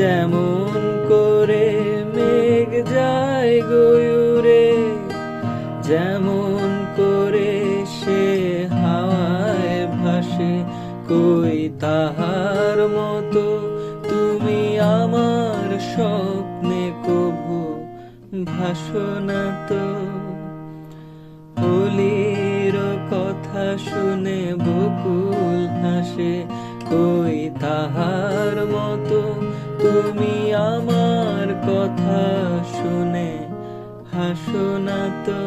যেমন করে মেঘ যায় গয়ুরে, যেমন করে সে হাওয়ায় ভাসে, কই তাহার মতো তুমি আমার স্বপ্নে কভু ভাসনা তো। অলির কথা শুনে বকুল হাসে, কই তাহার মতো তুমি আমার কথা শুনে হাসো না তো।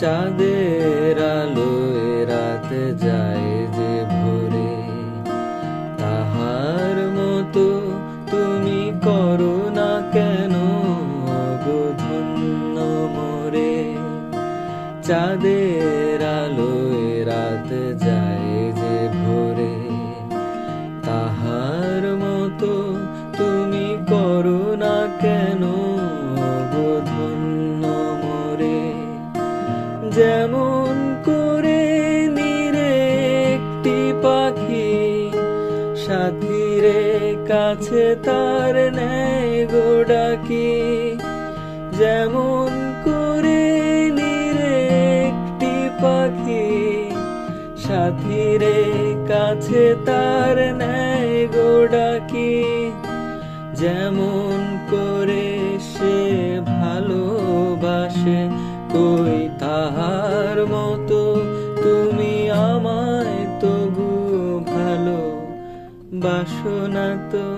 চাঁদের আলোয় রাত যায় যে ভোরে, তাহার মতো চাঁদের আলোয় রাত যায় যে ভোরে। তাহার মতো তুমি করো না কেন ধন্য মোরে? যেমন করে নিরে একটি পাখি, সাথীরে কাছে তার নেয় গোডাকি যেমন করে সাথীরে কাছে তার নেয় গোডাকি যেমন করে সে ভালোবাসে, কই তাহার মতো তুমি আমায় তবু ভালো বাসনা তো।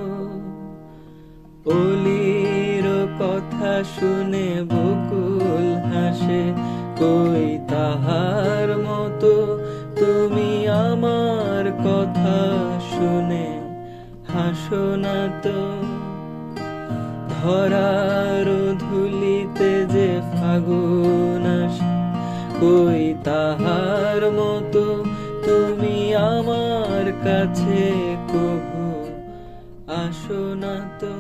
অলির কথা শুনে কথা শুনে হাসো না তো। ধরার ধুলিতে যে ফাগুন আসে কই তাহার মতো তুমি আমার কাছে কবু। আসো না তো।